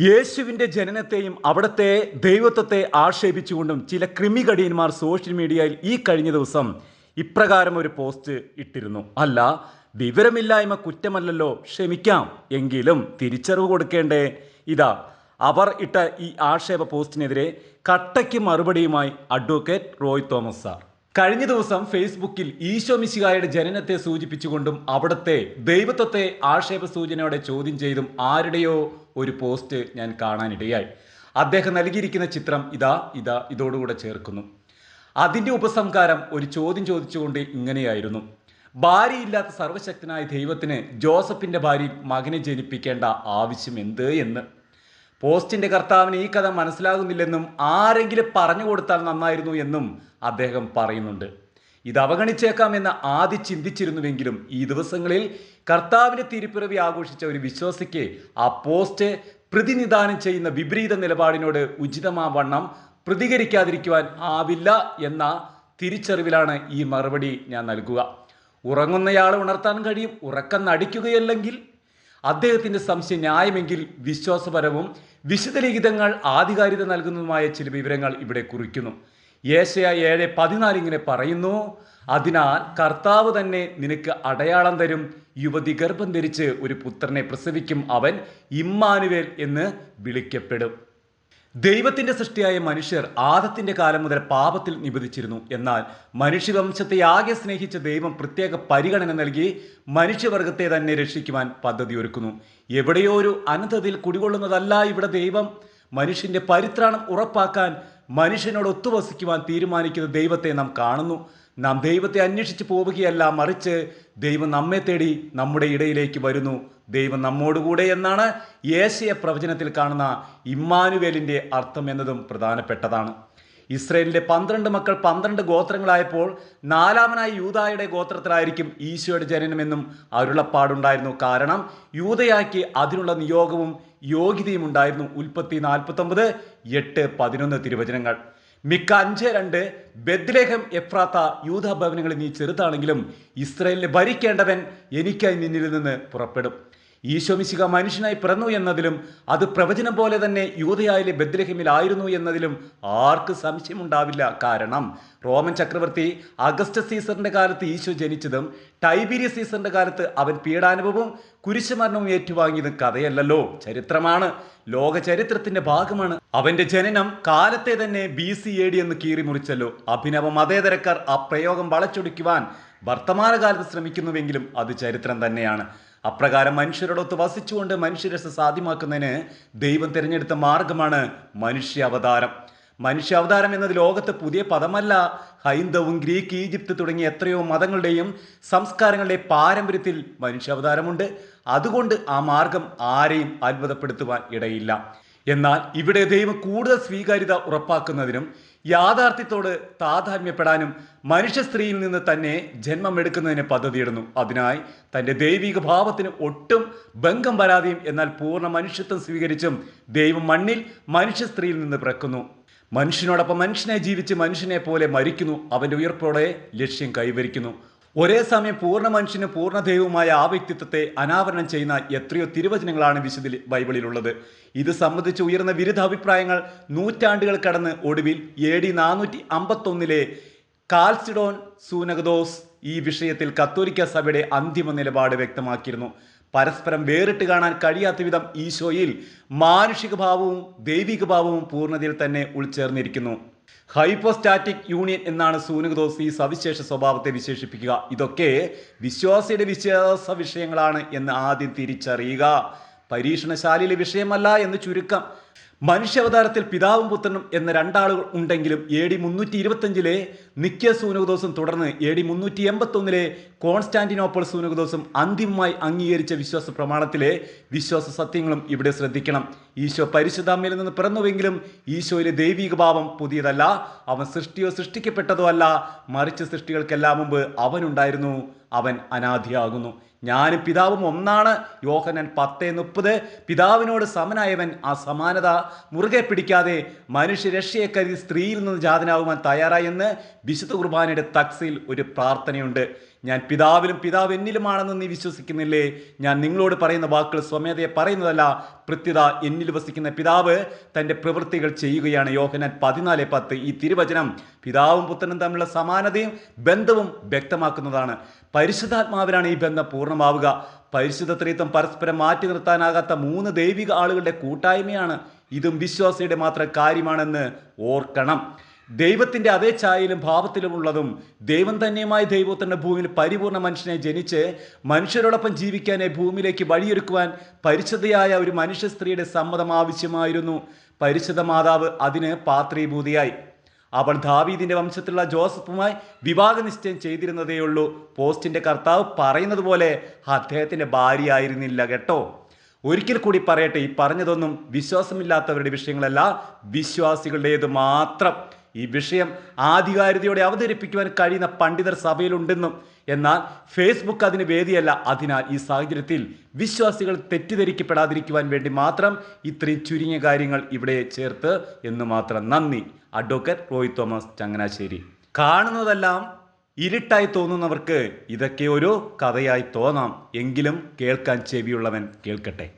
യേശുവിന്റെ ജനനത്തെയും അവിടുത്തെ ദൈവത്വത്തെ ആക്ഷേപിച്ചുകൊണ്ടും ചില ക്രിമികടിയന്മാർ സോഷ്യൽ മീഡിയയിൽ ഈ കഴിഞ്ഞ ദിവസം ഇപ്രകാരം ഒരു പോസ്റ്റ് ഇട്ടിരുന്നു. അല്ല വിവരമില്ലായ്മ കുറ്റമല്ലല്ലോ ക്ഷമിക്കാം. എങ്കിലും തിരിച്ചറിവ് കൊടുക്കേണ്ടേ. ഇതാ അവർ ഇട്ട ഈ ആക്ഷേപ പോസ്റ്റിനെതിരെ കട്ടയ്ക്ക് മറുപടിയുമായി അഡ്വക്കേറ്റ് റോയ് തോമസ് സാർ. കഴിഞ്ഞ ദിവസം ഫേസ്ബുക്കിൽ ഈശോ മിശിഹായുടെ ജനനത്തെ സൂചിപ്പിച്ചുകൊണ്ടും അവിടുത്തെ ദൈവത്വത്തെ ആക്ഷേപ സൂചനയോടെ ചോദ്യം ചെയ്തും ആരുടെയോ ഒരു പോസ്റ്റ് ഞാൻ കാണാനിടയായി. അദ്ദേഹം നൽകിയിരിക്കുന്ന ചിത്രം ഇതാ ഇതാ ഇതോടുകൂടെ ചേർക്കുന്നു. അതിന്റെ ഉപസംഹാരം ഒരു ചോദ്യം ചോദിച്ചുകൊണ്ട് ഇങ്ങനെയായിരുന്നു. ഭാര്യയില്ലാത്ത സർവശക്തനായ ദൈവത്തിന് ജോസഫിന്റെ ഭാര്യ മകനെ ജനിപ്പിക്കേണ്ട ആവശ്യം എന്ത് എന്ന്? പോസ്റ്റിന്റെ കർത്താവിന് ഈ കഥ മനസ്സിലാകുന്നില്ലെന്നും ആരെങ്കിലും പറഞ്ഞു കൊടുത്താൽ നന്നായിരുന്നു എന്നും അദ്ദേഹം പറയുന്നുണ്ട്. ഇത് അവഗണിച്ചേക്കാമെന്ന് ആദ്യം ചിന്തിച്ചിരുന്നുവെങ്കിലും ഈ ദിവസങ്ങളിൽ കർത്താവിന്റെ തിരുപ്പിറവി ആഘോഷിച്ച ഒരു വിശ്വാസിക്ക് ആ പോസ്റ്റ് പ്രതിനിധാനം ചെയ്യുന്ന വിപരീത നിലപാടിനോട് ഉചിതമാവണ്ണം പ്രതികരിക്കാതിരിക്കുവാൻ ആവില്ല എന്ന തിരിച്ചറിവിലാണ് ഈ മറുപടി ഞാൻ നൽകുക. ഉറങ്ങുന്നയാളെ ഉണർത്താൻ കഴിയും ഉറക്കം നടിക്കുകയല്ലെങ്കിൽ അദ്ദേഹത്തിന്റെ സംശയം ന്യായമെങ്കിൽ വിശ്വാസപരവും വിശുദ്ധ ലിഖിതങ്ങൾ ആധികാരികത നൽകുന്നതുമായ ചില വിവരങ്ങൾ ഇവിടെ കുറിക്കുന്നു. യേശയ ഏഴ് പതിനാല് ഇങ്ങനെ പറയുന്നു അതിനാൽ കർത്താവ് തന്നെ നിനക്ക് അടയാളം തരും. യുവതി ഗർഭം ധരിച്ച് ഒരു പുത്രനെ പ്രസവിക്കും. അവൻ ഇമ്മാനുവേൽ എന്ന് വിളിക്കപ്പെടും. ദൈവത്തിന്റെ സൃഷ്ടിയായ മനുഷ്യർ ആദത്തിന്റെ കാലം മുതൽ പാപത്തിൽ നിബന്ധിച്ചിരുന്നു എന്നാൽ മനുഷ്യവംശത്തെ ആകെ സ്നേഹിച്ച ദൈവം പ്രത്യേക പരിഗണന നൽകി മനുഷ്യവർഗത്തെ തന്നെ രക്ഷിക്കുവാൻ പദ്ധതി ഒരുക്കുന്നു എവിടെയോ ഒരു അനന്തതയിൽ കുടികൊള്ളുന്നതല്ല ഇവിടെ ദൈവം. മനുഷ്യന്റെ പരിത്രാണം ഉറപ്പാക്കാൻ മനുഷ്യനോട് ഒത്തുവസിക്കുവാൻ തീരുമാനിക്കുന്ന ദൈവത്തെ നാം കാണുന്നു. നാം ദൈവത്തെ അന്വേഷിച്ച് പോവുകയല്ല മറിച്ച് ദൈവം നമ്മെ തേടി നമ്മുടെ ഇടയിലേക്ക് വരുന്നു. ദൈവം നമ്മോടുകൂടെ എന്നാണ് ഏശയ പ്രവചനത്തിൽ കാണുന്ന ഇമ്മാനുവേലിന്റെ അർത്ഥം എന്നതും പ്രധാനപ്പെട്ടതാണ്. ഇസ്രയേലിന്റെ പന്ത്രണ്ട് മക്കൾ പന്ത്രണ്ട് ഗോത്രങ്ങളായപ്പോൾ നാലാമനായ യൂതായുടെ ഗോത്രത്തിലായിരിക്കും ഈശോയുടെ ജനനമെന്നും അരുളപ്പാടുണ്ടായിരുന്നു. കാരണം യൂതയാക്കി അതിനുള്ള നിയോഗവും യോഗ്യതയും ഉണ്ടായിരുന്നു. ഉൽപ്പത്തി നാൽപ്പത്തൊമ്പത് എട്ട് പതിനൊന്ന് തിരുവചനങ്ങൾ. മിക്ക അഞ്ച് രണ്ട് ബദ്ലേഹം എഫ്രാത്ത യൂത ഭവനങ്ങളിൽ നീ ചെറുതാണെങ്കിലും ഇസ്രയേലിനെ ഭരിക്കേണ്ടവൻ എനിക്കായി നിന്നിൽ നിന്ന് പുറപ്പെടും. ഈശോമിശിക മനുഷ്യനായി പിറന്നു എന്നതിലും അത് പ്രവചനം പോലെ തന്നെ യൂതയായിലെ ബദ്രഹിമിലായിരുന്നു എന്നതിലും ആർക്ക് സംശയമുണ്ടാവില്ല. കാരണം റോമൻ ചക്രവർത്തി അഗസ്റ്റ് സീസറിന്റെ കാലത്ത് ഈശോ ജനിച്ചതും ടൈബീരിയസ് സീസറിന്റെ കാലത്ത് അവൻ പീഡാനുഭവവും കുരിശുമരണവും ഏറ്റുവാങ്ങിയതും കഥയല്ലല്ലോ. ചരിത്രമാണ്. ലോക ചരിത്രത്തിന്റെ ഭാഗമാണ്. അവന്റെ ജനനം കാലത്തെ തന്നെ ബി സി എ ഡി എന്ന് കീറി മുറിച്ചല്ലോ. അഭിനവ മതേതരക്കാർ ആ പ്രയോഗം വളച്ചൊടിക്കുവാൻ വർത്തമാനകാലത്ത് ശ്രമിക്കുന്നുവെങ്കിലും അത് ചരിത്രം തന്നെയാണ്. അപ്രകാരം മനുഷ്യരോടൊത്ത് വസിച്ചുകൊണ്ട് മനുഷ്യരസ സാധ്യമാക്കുന്നതിന് ദൈവം തിരഞ്ഞെടുത്ത മാർഗമാണ് മനുഷ്യ അവതാരം മനുഷ്യ അവതാരം എന്നത് ലോകത്ത് പുതിയ പദമല്ല. ഹൈന്ദവും ഗ്രീക്ക് ഈജിപ്ത് തുടങ്ങിയ എത്രയോ മതങ്ങളുടെയും സംസ്കാരങ്ങളുടെയും പാരമ്പര്യത്തിൽ മനുഷ്യ അവതാരമുണ്ട് അതുകൊണ്ട് ആ മാർഗം ആരെയും അത്ഭുതപ്പെടുത്തുവാൻ ഇടയില്ല. എന്നാൽ ഇവിടെ ദൈവം കൂടുതൽ സ്വീകാര്യത ഉറപ്പാക്കുന്നതിനും യാഥാർത്ഥ്യത്തോട് താതാത്മ്യപ്പെടാനും മനുഷ്യ സ്ത്രീയിൽ നിന്ന് തന്നെ ജന്മമെടുക്കുന്നതിന് പദ്ധതിയിടുന്നു. അതിനായി തന്റെ ദൈവിക ഭാവത്തിന് ഒട്ടും ബംഗം വരാതെയും എന്നാൽ പൂർണ മനുഷ്യത്വം സ്വീകരിച്ചും ദൈവം മണ്ണിൽ മനുഷ്യ സ്ത്രീയിൽ നിന്ന് പിറക്കുന്നു. മനുഷ്യനോടൊപ്പം മനുഷ്യനെ ജീവിച്ച് മനുഷ്യനെ പോലെ മരിക്കുന്നു. അവന്റെ ഉയർപ്പോടെ ലക്ഷ്യം കൈവരിക്കുന്നു. ഒരേ സമയം പൂർണ മനുഷ്യനും പൂർണ ദൈവവുമായ ആ വ്യക്തിത്വത്തെ അനാവരണം ചെയ്യുന്ന എത്രയോ തിരുവചനങ്ങളാണ് വിശുദ്ധ ബൈബിളിലുള്ളത്. ഇത് സംബന്ധിച്ച് ഉയർന്ന വിരുദ്ധ അഭിപ്രായങ്ങൾ നൂറ്റാണ്ടുകൾ കടന്ന് ഒടുവിൽ എ ഡി നാനൂറ്റി അമ്പത്തൊന്നിലെ കാൽസിഡോൺ സൂനഗദോസ് ഈ വിഷയത്തിൽ കത്തോലിക്ക സഭയുടെ അന്തിമ നിലപാട് വ്യക്തമാക്കിയിരുന്നു. പരസ്പരം വേറിട്ട് കാണാൻ കഴിയാത്ത വിധം ഈശോയിൽ മാനുഷിക ഭാവവും ദൈവിക ഭാവവും പൂർണതയിൽ തന്നെ ഉൾച്ചേർന്നിരിക്കുന്നു. ഹൈപ്പോസ്റ്റാറ്റിക് യൂണിയൻ എന്നാണ് സൂനകദോസ് ഈ സവിശേഷ സ്വഭാവത്തെ വിശേഷിപ്പിക്കുക. ഇതൊക്കെ വിശ്വാസിയുടെ വിശ്വാസ വിഷയങ്ങളാണ് എന്ന് ആദ്യം തിരിച്ചറിയുക. പരീക്ഷണശാലയിലെ വിഷയമല്ല എന്ന് ചുരുക്കം. മനുഷ്യാവതാരത്തിൽ പിതാവും പുത്രനും എന്ന രണ്ടാളുകൾ ഉണ്ടെങ്കിലും എ ഡി മുന്നൂറ്റി ഇരുപത്തഞ്ചിലെ നിക്യ സൂനകദോസും തുടർന്ന് എ ഡി മുന്നൂറ്റി എൺപത്തി ഒന്നിലെ കോൺസ്റ്റാന്റിനോപ്പിൾ സൂനകദോസും അന്തിമമായി അംഗീകരിച്ച വിശ്വാസ പ്രമാണത്തിലെ വിശ്വാസ സത്യങ്ങളും ഇവിടെ ശ്രദ്ധിക്കണം. ഈശോ പരിശുദ്ധാമ്മയിൽ നിന്ന് പിറന്നുവെങ്കിലും ഈശോയിലെ ദൈവിക ഭാവം പുതിയതല്ല. അവൻ സൃഷ്ടിയോ സൃഷ്ടിക്കപ്പെട്ടതോ അല്ല. മറിച്ച് സൃഷ്ടികൾക്കെല്ലാം മുമ്പ് അവനുണ്ടായിരുന്നു. അവൻ അനാദിയാകുന്നു. ഞാനും പിതാവും ഒന്നാണ്. യോഹനൻ പത്ത് മുപ്പത്. പിതാവിനോട് സമനായവൻ ആ സമാനത. മുറുകെ പിടിക്കാതെ മനുഷ്യരക്ഷയെ കരുതി സ്ത്രീയിൽ നിന്ന് ജാതനാവുവാൻ തയ്യാറായെന്ന് വിശുദ്ധ കുർബാനയുടെ തക്സിൽ ഒരു പ്രാർത്ഥനയുണ്ട്. ഞാൻ പിതാവിലും പിതാവ് എന്നിലുമാണെന്ന് നീ വിശ്വസിക്കുന്നില്ലേ? ഞാൻ നിങ്ങളോട് പറയുന്ന വാക്കുകൾ സ്വമേധയെ പറയുന്നതല്ല. പ്രത്യുത എന്നിൽ വസിക്കുന്ന പിതാവ് തന്റെ പ്രവൃത്തികൾ ചെയ്യുകയാണ്. യോഹനാൻ പതിനാല് പത്ത് ഈ തിരുവചനം പിതാവും പുത്രനും തമ്മിലുള്ള സമാനതയും ബന്ധവും വ്യക്തമാക്കുന്നതാണ്. പരിശുദ്ധാത്മാവിനാണ് ഈ ബന്ധം പൂർണമാവുക പരിശുദ്ധ ത്രീത്വം പരസ്പരം മാറ്റി നിർത്താനാകാത്ത മൂന്ന് ദൈവിക ആളുകളുടെ കൂട്ടായ്മയാണ് ഇതും വിശ്വാസിയുടെ മാത്രം കാര്യമാണെന്ന് ഓർക്കണം. ദൈവത്തിന്റെ അതേ ഛായയിലും ഭാവത്തിലുമുള്ളതും ദൈവം തന്നെയുമായി ദൈവത്തിന്റെ ഭൂമിയിൽ പരിപൂർണ മനുഷ്യനെ ജനിച്ച് മനുഷ്യരോടൊപ്പം ജീവിക്കാനെ ഭൂമിയിലേക്ക് വഴിയൊരുക്കുവാൻ പരിശുദ്ധയായ ഒരു മനുഷ്യ സ്ത്രീയുടെ സമ്മതം ആവശ്യമായിരുന്നു. പരിശുദ്ധ മാതാവ് അതിന് പാത്രീഭൂതിയായി. അവൾ ദാവീദിന്റെ വംശത്തിലുള്ള ജോസഫുമായി വിവാഹ നിശ്ചയം ചെയ്തിരുന്നതേയുള്ളൂ പോസ്റ്റിന്റെ കർത്താവ് പറയുന്നത് പോലെ അദ്ദേഹത്തിന്റെ ഭാര്യയായിരുന്നില്ല കേട്ടോ. ഒരിക്കൽ കൂടി പറയട്ടെ ഈ പറഞ്ഞതൊന്നും വിശ്വാസമില്ലാത്തവരുടെ വിഷയങ്ങളല്ല വിശ്വാസികളുടേത് മാത്രം. ഈ വിഷയം ആധികാരികതയോടെ അവതരിപ്പിക്കുവാൻ കഴിയുന്ന പണ്ഡിതർ സഭയിലുണ്ടെന്നും എന്നാൽ ഫേസ്ബുക്ക് അതിന് വേദിയല്ല. അതിനാൽ ഈ സാഹചര്യത്തിൽ വിശ്വാസികൾ തെറ്റിദ്ധരിക്കപ്പെടാതിരിക്കുവാൻ വേണ്ടി മാത്രം ഇത്രയും ചുരുങ്ങിയ കാര്യങ്ങൾ ഇവിടെ ചേർത്ത് എന്ന് മാത്രം നന്ദി. അഡ്വക്കേറ്റ് റോയ് തോമസ് ചങ്ങനാശ്ശേരി. കാണുന്നതെല്ലാം ഇരുട്ടായി തോന്നുന്നവർക്ക് ഇതൊക്കെ ഒരു കഥയായി തോന്നാം. എങ്കിലും കേൾക്കാൻ ചെവിയുള്ളവൻ കേൾക്കട്ടെ.